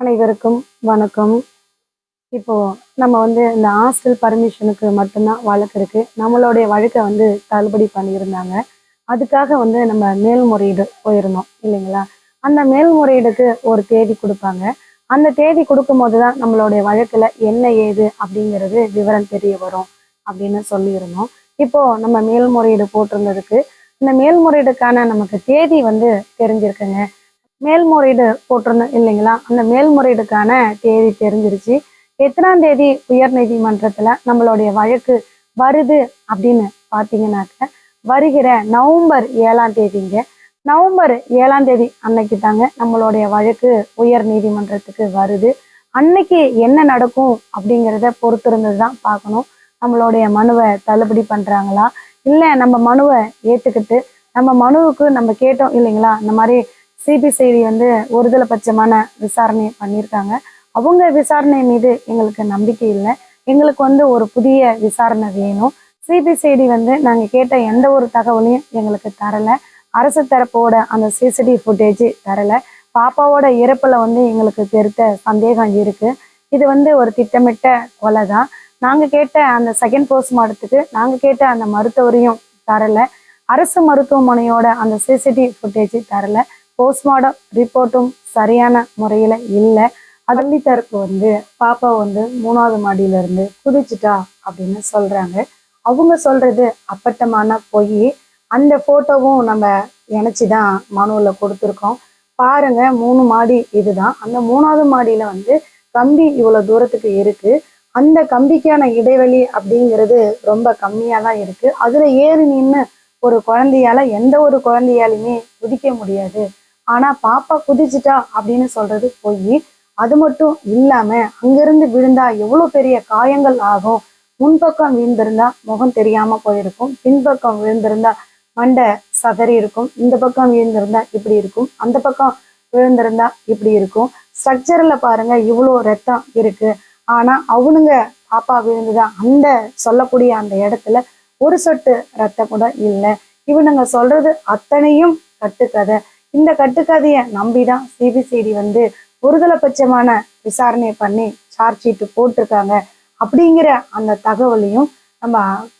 அனைவருக்கும் வணக்கம். இப்போ நம்ம வந்து இந்த ஹாஸ்டல் பர்மிஷனுக்கு மட்டும்தான் வழக்கு இருக்கு. நம்மளுடைய வழக்கை வந்து தள்ளுபடி பண்ணியிருந்தாங்க. அதுக்காக வந்து நம்ம மேல்முறையீடு போயிருந்தோம் இல்லைங்களா? அந்த மேல்முறையீடுக்கு ஒரு தேதி கொடுப்பாங்க. அந்த தேதி கொடுக்கும்போது தான் நம்மளுடைய வழக்கில் என்ன ஏது அப்படிங்கிறது விவரம் தெரிய வரும் அப்படின்னு சொல்லியிருந்தோம். இப்போ நம்ம மேல்முறையீடு போட்டிருந்ததுக்கு இந்த மேல்முறையீடுக்கான நமக்கு தேதி வந்து தெரிஞ்சிருக்குங்க. மேல்முறையீடு போட்டிருந்தோம் இல்லைங்களா? அந்த மேல்முறையீடுக்கான தேதி தெரிஞ்சிருச்சு. எத்தனாம் தேதி உயர் நீதிமன்றத்துல நம்மளுடைய வழக்கு வருது அப்படின்னு பார்த்தீங்கன்னாக்க வருகிற நவம்பர் ஏழாம் தேதிங்க. நவம்பர் ஏழாம் தேதி அன்னைக்கு தாங்க நம்மளுடைய வழக்கு உயர் நீதிமன்றத்துக்கு வருது. அன்னைக்கு என்ன நடக்கும் அப்படிங்கிறத பொறுத்திருந்தது தான் பார்க்கணும். நம்மளுடைய மனுவை தள்ளுபடி பண்ணுறாங்களா இல்லை நம்ம மனுவை ஏற்றுக்கிட்டு நம்ம மனுவுக்கு நம்ம கேட்டோம் இல்லைங்களா? இந்த மாதிரி சிபிசிஐடி வந்து ஒருதலை பட்சமான விசாரணை பண்ணியிருக்காங்க. அவங்க விசாரணை மீது எங்களுக்கு நம்பிக்கை இல்லை. எங்களுக்கு வந்து ஒரு புதிய விசாரணை வேணும். சிபிசிஐடி வந்து நாங்கள் கேட்ட எந்த ஒரு தகவலையும் எங்களுக்கு தரலை. அரசு தரப்போட அந்த சிசிடிவி ஃபுட்டேஜ் தரலை. பாப்பாவோட இறப்பில் வந்து எங்களுக்கு பெருத்த சந்தேகம் இருக்குது இது வந்து ஒரு திட்டமிட்ட கொலை தான். நாங்கள் கேட்ட அந்த செகண்ட் போஸ்ட்மார்ட்டத்துக்கு நாங்கள் கேட்ட அந்த மருத்துவரையும் தரலை. அரசு மருத்துவமனையோட அந்த சிசிடிவி ஃபுட்டேஜ் தரலை. போஸ்ட்மார்டம் ரிப்போர்ட்டும் சரியான முறையில் இல்லை. அதள்ளி தரப்பு வந்து பாப்பா வந்து மூணாவது மாடியில இருந்து குதிச்சுட்டா அப்படின்னு சொல்கிறாங்க அவங்க சொல்கிறது அப்பட்டமான பொய். அந்த ஃபோட்டோவும் நம்ம இணைச்சி தான் மனுவில் கொடுத்துருக்கோம். பாருங்க மூணு மாடி இதுதான். அந்த மூணாவது மாடியில் வந்து கம்பி இவ்வளோ தூரத்துக்கு இருக்குது அந்த கம்பிக்கான இடைவெளி அப்படிங்கிறது ரொம்ப கம்மியாக தான் இருக்குது அதில் ஏறி நின்று ஒரு குழந்தையால எந்த ஒரு குழந்தையாலையுமே குதிக்க முடியாது. ஆனா பாப்பா குதிச்சுட்டா அப்படின்னு சொல்றது போய் அது மட்டும் இல்லாம அங்கிருந்து விழுந்தா எவ்வளவு பெரிய காயங்கள் ஆகும்? முன்பக்கம் விழுந்திருந்தா முகம் தெரியாம போயிருக்கும். பின்பக்கம் விழுந்திருந்தா மண்டை சதறி இருக்கும். இந்த பக்கம் விழுந்திருந்தா இப்படி இருக்கும். அந்த பக்கம் விழுந்திருந்தா இப்படி இருக்கும். ஸ்ட்ரக்சர்ல பாருங்க இவ்வளோ ரத்தம் இருக்கு. ஆனா அவனுங்க பாப்பா விழுந்துதா அந்த சொல்லக்கூடிய அந்த இடத்துல ஒரு சொட்டு ரத்தம் கூட இல்லை. இவனுங்க சொல்றது அத்தனையும் கட்டுக்கதை. இந்த கட்டுக்கதையை நம்பிதான் சிபிசிடி வந்து ஒருதலைபட்சமான விசாரணை பண்ணி சார்ஜ் ஷீட்டு போட்டிருக்காங்க. அப்படிங்கிற அந்த தகவலையும் நம்ம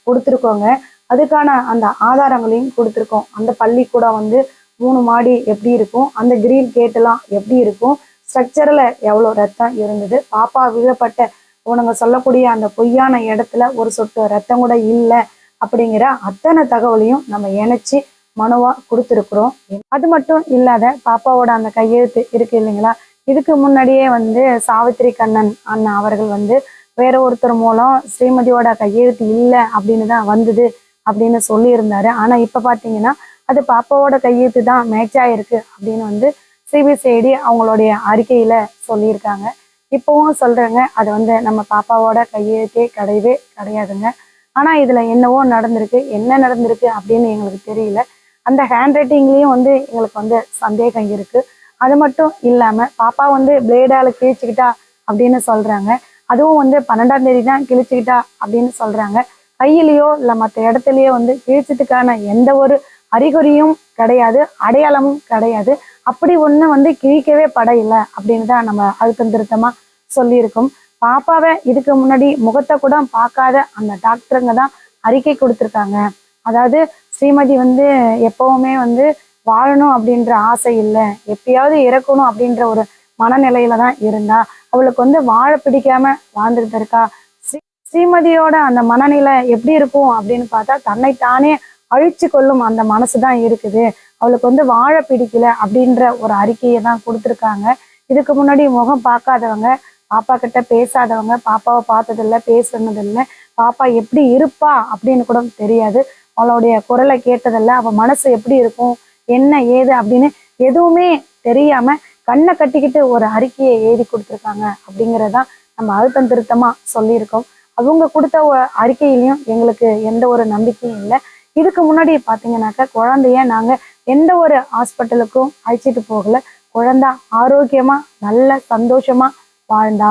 கொடுத்துருக்கோங்க. அதுக்கான அந்த ஆதாரங்களையும் கொடுத்துருக்கோம். அந்த பள்ளிக்கூடம் வந்து மூணு மாடி எப்படி இருக்கும்? அந்த கிரீன் கேட்டெல்லாம் எப்படி இருக்கும்? ஸ்ட்ரக்சரில் எவ்வளோ ரத்தம் இருந்தது? பாப்பா விழப்பட்ட உனங்க சொல்லக்கூடிய அந்த பொய்யான இடத்துல ஒரு சொட்டு ரத்தம் கூட இல்லை அப்படிங்கிற அத்தனை தகவலையும் நம்ம இணைச்சி மனுவா கொடுத்துருக்குறோம். அது மட்டும் இல்லாத பாப்பாவோட அந்த கையெழுத்து இருக்கு இல்லைங்களா? இதுக்கு முன்னாடியே வந்து சாவித்திரி கண்ணன் அண்ணா அவர்கள் வந்து வேற ஒருத்தர் மூலம் ஸ்ரீமதியோட கையெழுத்து இல்லை அப்படின்னு தான் வந்தது அப்படின்னு சொல்லியிருந்தாரு. ஆனா இப்ப பாத்தீங்கன்னா அது பாப்பாவோட கையெழுத்து தான் மேட்ச் ஆயிருக்கு அப்படின்னு வந்து சிபிசிஐடி அவங்களுடைய அறிக்கையில சொல்லியிருக்காங்க. இப்பவும் சொல்றாங்க அது வந்து நம்ம பாப்பாவோட கையெழுத்தே கிடையவே கிடையாதுங்க. ஆனா இதுல என்னவோ நடந்திருக்கு என்ன நடந்திருக்கு அப்படின்னு எங்களுக்கு தெரியல. அந்த ஹேண்ட் ரைட்டிங்லேயும் வந்து எங்களுக்கு வந்து சந்தேகம் இருக்குது அது மட்டும் இல்லாமல் பாப்பா வந்து பிளேடால் கிழிச்சுக்கிட்டா அப்படின்னு சொல்கிறாங்க அதுவும் வந்து பன்னெண்டாம் தேதி தான் கிழிச்சுக்கிட்டா அப்படின்னு சொல்கிறாங்க கையிலையோ இல்லை மற்ற இடத்துலையோ வந்து கிழிச்சதுக்கான எந்த ஒரு அறிகுறியும் கிடையாது அடையாளமும் கிடையாது. அப்படி ஒன்று வந்து கிழிக்கவே படையில்லை அப்படின்னு தான் நம்ம அழுத்தம் திருத்தமாக சொல்லியிருக்கோம். பாப்பாவை இதுக்கு முன்னாடி முகத்தை கூட பார்க்காத அந்த டாக்டருங்க தான் அறிக்கை கொடுத்துருக்காங்க. அதாவது ஸ்ரீமதி வந்து எப்பவுமே வந்து வாழணும் அப்படின்ற ஆசை இல்லை. எப்பயாவது இறக்கணும் அப்படின்ற ஒரு மனநிலையில தான் இருந்தா. அவளுக்கு வந்து வாழ பிடிக்காம வாழ்ந்துட்டு இருக்கா. ஸ்ரீ- ஸ்ரீமதியோட அந்த மனநிலை எப்படி இருக்கும் அப்படின்னு பார்த்தா தன்னைத்தானே அழிச்சு கொள்ளும் அந்த மனசு தான் இருக்குது. அவளுக்கு வந்து வாழ பிடிக்கல அப்படின்ற ஒரு அறிக்கையை தான் கொடுத்துருக்காங்க. இதுக்கு முன்னாடி முகம் பார்க்காதவங்க பாப்பா கிட்ட பேசாதவங்க பாப்பாவை பார்த்ததில்ல பேசுனதில்லை பாப்பா எப்படி இருப்பா அப்படின்னு கூட தெரியாது. அவளுடைய குரலை கேட்டதில்ல அவ மனசு எப்படி இருக்கும் என்ன ஏது அப்படின்னு எதுவுமே தெரியாம கண்ணை கட்டிக்கிட்டு ஒரு அறிக்கையை எழுதி கொடுத்துருக்காங்க அப்படிங்கிறதான் நம்ம அழுத்தம் திருத்தமா சொல்லியிருக்கோம். அவங்க கொடுத்த அறிக்கையிலையும் எங்களுக்கு எந்த ஒரு நம்பிக்கையும் இல்லை. இதுக்கு முன்னாடி பாத்தீங்கன்னாக்கா குழந்தைய நாங்க எந்த ஒரு ஹாஸ்பிட்டலுக்கும் அழைச்சிட்டு போகல. குழந்தை ஆரோக்கியமா நல்ல சந்தோஷமா வாழ்ந்தா.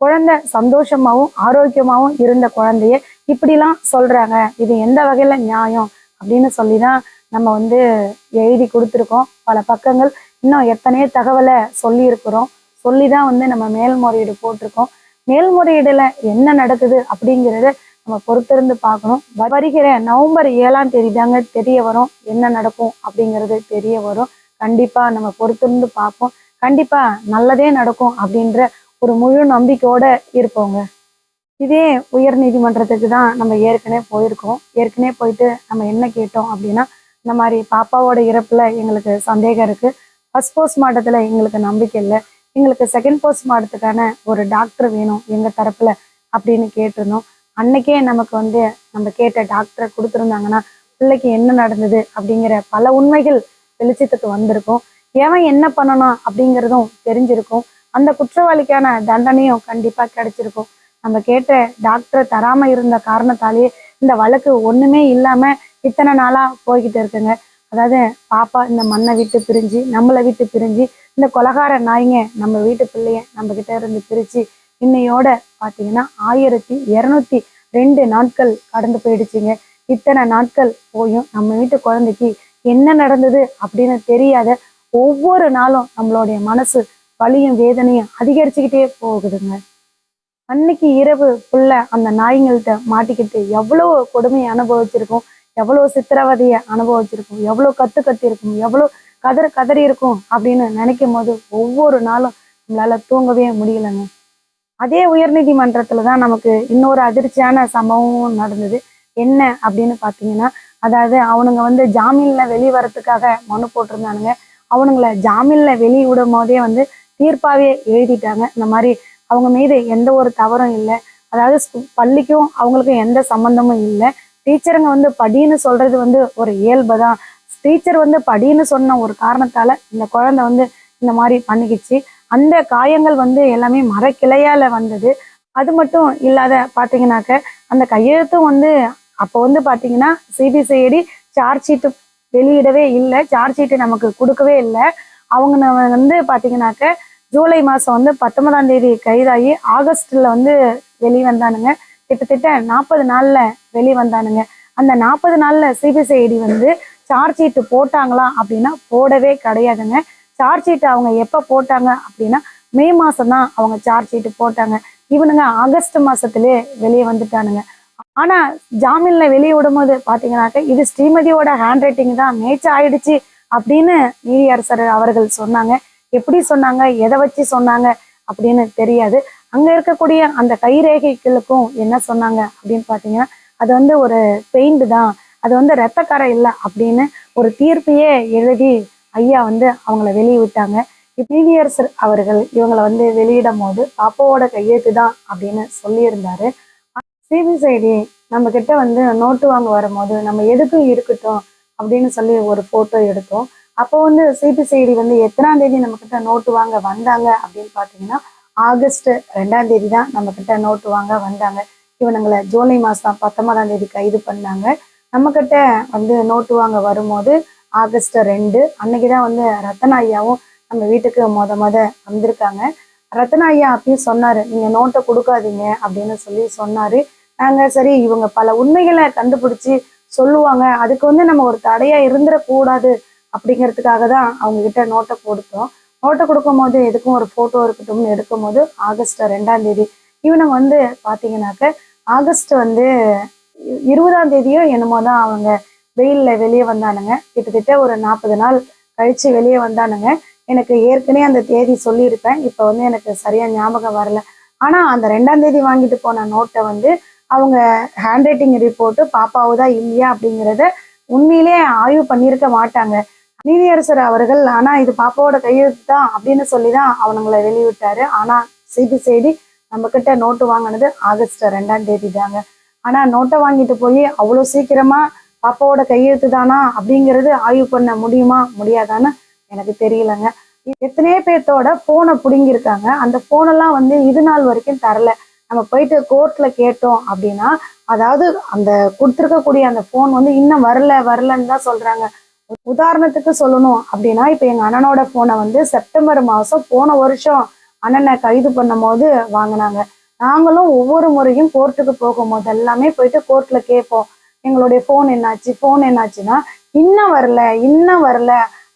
குழந்தை சந்தோஷமாவும் ஆரோக்கியமாவும் இருந்த குழந்தைய இப்படிலாம் சொல்றாங்க. இது எந்த வகையில நியாயம்? அப்படின்னு சொல்லிதான் நம்ம வந்து எழுதி கொடுத்துருக்கோம். பல பக்கங்கள் இன்னும் எத்தனையோ தகவலை சொல்லியிருக்கிறோம். சொல்லி தான் வந்து நம்ம மேல்முறையீடு போட்டிருக்கோம். மேல்முறையீடுல என்ன நடக்குது அப்படிங்கிறத நம்ம பொறுத்திருந்து பார்க்கணும். வருகிற நவம்பர் ஏழாம் தேதி தாங்க தெரிய வரும். என்ன நடக்கும் அப்படிங்கிறது தெரிய வரும். கண்டிப்பா நம்ம பொறுத்திருந்து பார்ப்போம். கண்டிப்பா நல்லதே நடக்கும் அப்படின்ற ஒரு முழு நம்பிக்கையோட இருப்போங்க. இதே உயர் நீதிமன்றத்துக்கு தான் நம்ம ஏற்கனவே போயிருக்கோம். ஏற்கனவே போயிட்டு நம்ம என்ன கேட்டோம் அப்படின்னா இந்த மாதிரி பாப்பாவோட இறப்புல எங்களுக்கு சந்தேகம் இருக்கு. ஃபர்ஸ்ட் போஸ்ட் மார்ட்டத்துல எங்களுக்கு நம்பிக்கை இல்லை. எங்களுக்கு செகண்ட் போஸ்ட் மாட்டத்துக்கான ஒரு டாக்டர் வேணும் எங்க தரப்புல அப்படின்னு கேட்டிருந்தோம். அன்னைக்கே நமக்கு வந்து நம்ம கேட்ட டாக்டரை கொடுத்துருந்தாங்கன்னா பிள்ளைக்கு என்ன நடந்தது அப்படிங்கிற பல உண்மைகள் வெளிச்சத்துக்கு வந்திருக்கும். எவன் என்ன பண்ணணும் அப்படிங்கிறதும் தெரிஞ்சிருக்கும். அந்த குற்றவாளிக்கான தண்டனையும் கண்டிப்பா கிடைச்சிருக்கும். நம்ம கேட்ட டாக்டரை தராம இருந்த காரணத்தாலேயே இந்த வழக்கு ஒண்ணுமே இல்லாம இத்தனை நாளா போய்கிட்டு இருக்குங்க. அதாவது பாப்பா இந்த மண்ணை விட்டு பிரிஞ்சு நம்மளை விட்டு பிரிஞ்சு இந்த கொலகார நாய்ங்க நம்ம வீட்டு பிள்ளைய நம்ம கிட்ட இருந்து பிரிச்சு இன்னையோட பாத்தீங்கன்னா ஆயிரத்தி இருநூத்தி ரெண்டு நாட்கள் கடந்து போயிடுச்சுங்க. இத்தனை நாட்கள் போயும் நம்ம வீட்டு குழந்தைக்கு என்ன நடந்தது அப்படின்னு தெரியாத ஒவ்வொரு நாளும் நம்மளுடைய மனசு வலியும் வேதனையும் அதிகரிச்சுக்கிட்டே போகுதுங்க. அன்னைக்கு இரவு புள்ள அந்த நாய்ங்கள்ட்ட மாட்டிக்கிட்டு எவ்வளவு கொடுமையை அனுபவிச்சிருக்கும் எவ்வளவு சித்திரவதையை அனுபவிச்சிருக்கும் எவ்வளவு கத்து கத்தி இருக்கும் எவ்வளவு கதறு கதறி இருக்கும் அப்படின்னு நினைக்கும் போது ஒவ்வொரு நாளும் நம்மளால தூங்கவே முடியலங்க. அதே உயர்நீதிமன்றத்துல தான் நமக்கு இன்னொரு அதிர்ச்சியான சம்பவமும் நடந்தது. என்ன அப்படின்னு பாத்தீங்கன்னா அதாவது அவனுங்க வந்து ஜாமீன்ல வெளியே வர்றதுக்காக மனு போட்டிருந்தானுங்க. அவனுங்கள ஜாமீன்ல வெளியே விடும் போதே வந்து தீர்ப்பாவே எழுதிட்டாங்க. இந்த மாதிரி அவங்க மீது எந்த ஒரு தவறும் இல்லை. அதாவது பள்ளிக்கும் அவங்களுக்கும் எந்த சம்பந்தமும் இல்லை. டீச்சருங்க வந்து படின்னு சொல்றது வந்து ஒரு இயல்பு தான். டீச்சர் வந்து படின்னு சொன்ன ஒரு காரணத்தால இந்த குழந்தை வந்து இந்த மாதிரி பண்ணிக்கிச்சு. அந்த காயங்கள் வந்து எல்லாமே மரக்கிளையால வந்தது. அது மட்டும் இல்லாத பாத்தீங்கன்னாக்க அந்த கையெழுத்தும் வந்து அப்போ வந்து பாத்தீங்கன்னா சிபிசிஐடி சார்ஜ் ஷீட்டு வெளியிடவே இல்லை. சார்ஜ் ஷீட்டு நமக்கு கொடுக்கவே இல்லை. அவங்க வந்து பாத்தீங்கன்னாக்க ஜூலை மாதம் வந்து பத்தொன்பதாம் தேதி கைதாகி ஆகஸ்டில் வந்து வெளியே வந்தானுங்க கிட்டத்தட்ட நாற்பது நாளில் வெளியே வந்தானுங்க அந்த நாற்பது நாளில் சிபிசிஐடி வந்து சார்ஜ் ஷீட்டு போட்டாங்களா அப்படின்னா போடவே கிடையாதுங்க. சார்ஜ் ஷீட் அவங்க எப்போ போட்டாங்க அப்படின்னா மே மாதம் தான் அவங்க சார்ஜ் ஷீட்டு போட்டாங்க. இவனுங்க ஆகஸ்ட் மாதத்துலேயே வெளியே வந்துட்டானுங்க. ஆனால் ஜாமீனில் வெளியே விடும்போது பார்த்தீங்கன்னாக்க இது ஸ்ரீமதியோட ஹேண்ட் ரைட்டிங் தான் மேட்ச் ஆயிடுச்சு அப்படின்னு நீதியரசர் அவர்கள் சொன்னாங்க. எப்படி சொன்னாங்க எதை வச்சு சொன்னாங்க அப்படின்னு தெரியாது. அங்க இருக்கக்கூடிய அந்த கைரேகைகளுக்கும் என்ன சொன்னாங்க அப்படின்னு பாத்தீங்கன்னா அது வந்து ஒரு பெயிண்ட் தான். அது வந்து ரத்தக்கரை இல்லை அப்படின்னு ஒரு தீர்ப்பையே எழுதி ஐயா வந்து அவங்கள வெளியே விட்டாங்க அவர்கள் இவங்களை வந்து வெளியிடும் போது பாப்பாவோட கையெழுத்து தான் அப்படின்னு சொல்லியிருந்தாரு. சிபிசிஐடி நம்ம கிட்ட வந்து நோட்டு வாங்க வரும்போது நம்ம எதுக்கும் இருக்கட்டும் அப்படின்னு சொல்லி ஒரு போட்டோ எடுத்தோம். அப்போ வந்து சிபிசிஐடி வந்து எத்தனாம் தேதி நம்ம கிட்ட நோட்டு வாங்க வந்தாங்க அப்படின்னு பார்த்தீங்கன்னா ஆகஸ்ட் ரெண்டாம் தேதி தான் நம்ம கிட்ட நோட்டு வாங்க வந்தாங்க. இவனுங்களை ஜூலை மாசம் பத்தொன்பதாம் தேதி கைது பண்ணாங்க. நம்ம கிட்ட வந்து நோட்டு வாங்க வரும்போது ஆகஸ்ட் ரெண்டு அன்னைக்கு தான் வந்து ரத்தன ஐயாவும் நம்ம வீட்டுக்கு மொத மொத வந்திருக்காங்க. ரத்தன ஐயா அப்பயும் சொன்னாரு நீங்க நோட்டை கொடுக்காதீங்க அப்படின்னு சொல்லி சொன்னாரு. நாங்க சரி இவங்க பல உண்மைகளை கண்டுபிடிச்சு சொல்லுவாங்க. அதுக்கு வந்து நம்ம ஒரு தடையா இருந்துடக்கூடாது அப்படிங்கிறதுக்காக தான் அவங்க கிட்ட நோட்டை கொடுத்தோம். நோட்டை கொடுக்கும் போது எதுக்கும் ஒரு போட்டோ இருக்கட்டும்னு எடுக்கும் போது ஆகஸ்ட் ரெண்டாம் தேதி இவனுங்க வந்து பார்த்தீங்கன்னாக்க ஆகஸ்ட் வந்து இருபதாம் தேதியோ என்னமோ தான் அவங்க வெயிலில் வெளியே வந்தானுங்க. கிட்டத்தட்ட ஒரு நாற்பது நாள் கழிச்சு வெளியே வந்தானுங்க. எனக்கு ஏற்கனவே அந்த தேதி சொல்லியிருப்பேன். இப்போ வந்து எனக்கு சரியாக ஞாபகம் வரல. ஆனால் அந்த ரெண்டாம் தேதி வாங்கிட்டு போன நோட்டை வந்து அவங்க ஹேண்ட் ரைட்டிங் ரிப்போர்ட்டு பாப்பாவுதா இல்லையா அப்படிங்கிறத உண்மையிலே ஆய்வு பண்ணியிருக்க மாட்டாங்க. நீதியரசர் அவர்கள் ஆனா இது பாப்பாவோட கையெழுத்து தான் அப்படின்னு சொல்லி தான் அவனுங்களை வெளியிட்டாரு ஆனா சிபிசிஐடி நம்ம கிட்ட நோட்டு வாங்கினது ஆகஸ்ட் ரெண்டாம் தேதி தாங்க ஆனா நோட்டை வாங்கிட்டு போய் அவ்வளோ சீக்கிரமா பாப்பாவோட கையெழுத்து தானா அப்படிங்கிறது ஆய்வு பண்ண முடியுமா முடியாதான்னு எனக்கு தெரியலங்க. எத்தனையோ பேர்த்தோட போனை பிடுங்கியிருக்காங்க. அந்த போனெல்லாம் வந்து இது நாள் வரைக்கும் தரல. நம்ம போயிட்டு கோர்ட்ல கேட்டோம் அப்படின்னா அதாவது அந்த கொடுத்துருக்கக்கூடிய அந்த போன் வந்து இன்னும் வரல வரலன்னு தான் சொல்றாங்க. உதாரணத்துக்கு சொல்லணும் அப்படின்னா இப்போ எங்க அண்ணனோட ஃபோனை வந்து செப்டம்பர் மாதம் போன வருஷம் அண்ணனை கைது பண்ணும் போது வாங்கினாங்க. நாங்களும் ஒவ்வொரு முறையும் கோர்ட்டுக்கு போகும்போது எல்லாமே போயிட்டு கோர்ட்டில் கேட்போம். எங்களுடைய ஃபோன் என்னாச்சு ஃபோன் என்னாச்சுன்னா இன்னும் வரல இன்னும் வரல.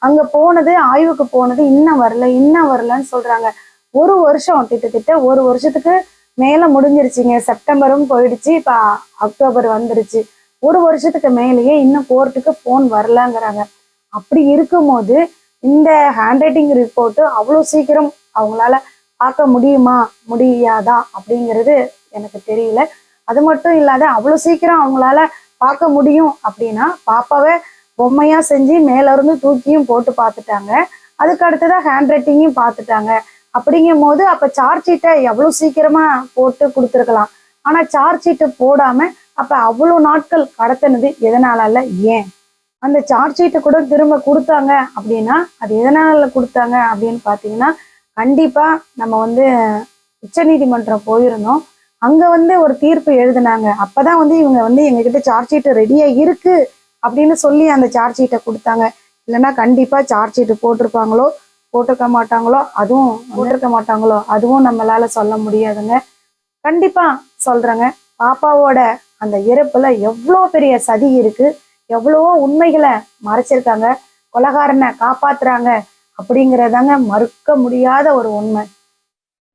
அங்க போனது ஆய்வுக்கு போனது இன்னும் வரல இன்னும் வரலன்னு சொல்றாங்க. ஒரு வருஷம் கிட்டத்தட்ட ஒரு வருஷத்துக்கு மேலே முடிஞ்சிருச்சுங்க. செப்டம்பரும் போயிடுச்சு இப்போ அக்டோபர் வந்துருச்சு. ஒரு வருஷத்துக்கு மேலேயே இன்னும் கோர்ட்டுக்கு ஃபோன் வரலாங்கிறாங்க. அப்படி இருக்கும்போது இந்த ஹேண்ட் ரைட்டிங் ரிப்போர்ட்டு அவ்வளோ சீக்கிரம் அவங்களால பார்க்க முடியுமா? முடியாதா? அப்படிங்கிறது எனக்கு தெரியல. அது மட்டும் இல்லாத அவ்வளோ சீக்கிரம் அவங்களால பார்க்க முடியும் அப்படின்னா பாப்பாவை பொம்மையாக செஞ்சு மேலேருந்து தூக்கியும் போட்டு பார்த்துட்டாங்க. அதுக்கு அடுத்ததான் ஹேண்ட் ரைட்டிங்கும் பார்த்துட்டாங்க. அப்படிங்கும் போது அப்போ சார்ஜ் ஷீட்டை எவ்வளோ சீக்கிரமாக போட்டு கொடுத்துருக்கலாம். ஆனால் சார்ஜ் ஷீட்டு போடாமல் அப்ப அவ்வளவு நாட்கள் கடத்தினது எதனால ஏன்? அந்த சார்ஜ் ஷீட்டை கூட திரும்ப கொடுத்தாங்க அப்படின்னா அது எதனால கொடுத்தாங்க அப்படின்னு பாத்தீங்கன்னா கண்டிப்பா நம்ம வந்து உச்சநீதிமன்றம் போயிருந்தோம். அங்க வந்து ஒரு தீர்ப்பு எழுதினாங்க. அப்பதான் வந்து இவங்க வந்து எங்ககிட்ட சார்ஜ் ஷீட்டு ரெடியா இருக்கு அப்படின்னு சொல்லி அந்த சார்ஜ் ஷீட்டை கொடுத்தாங்க. இல்லைன்னா கண்டிப்பா சார்ஜ் ஷீட்டு போட்டிருப்பாங்களோ? போட்டிருக்க மாட்டாங்களோ? அதுவும் போட்டிருக்க மாட்டாங்களோ? அதுவும் நம்மளால சொல்ல முடியாதுங்க. கண்டிப்பா சொல்றேங்க. பாப்பாவோட அந்த இறப்புல எவ்வளோ பெரிய சதி இருக்கு? எவ்வளவோ உண்மைகளை மறைச்சிருக்காங்க? கொலகாரனை காப்பாத்துறாங்க அப்படிங்கிறதாங்க மறுக்க முடியாத ஒரு உண்மை.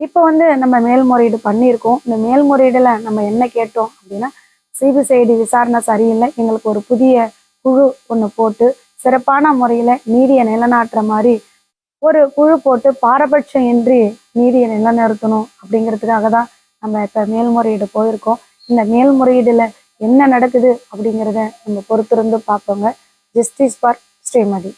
இப்போ வந்து நம்ம மேல்முறையீடு பண்ணியிருக்கோம். இந்த மேல்முறையீடுல நம்ம என்ன கேட்டோம் அப்படின்னா சிபிசிஐடி விசாரணை சரியில்லை. எங்களுக்கு ஒரு புதிய குழு ஒன்று போட்டு சிறப்பான முறையில் நீதியை நிலநாட்டுற மாதிரி ஒரு குழு போட்டு பாரபட்சம் இன்றி நீதியை நிலைநிறுத்தணும் அப்படிங்கிறதுக்காக தான் நம்ம இப்போ மேல்முறையீடு போயிருக்கோம். இந்த மேல்முறையீடுல என்ன நடக்குது அப்படிங்கிறத நம்ம பொறுத்திருந்து பார்ப்போங்க. Justice for Srimathi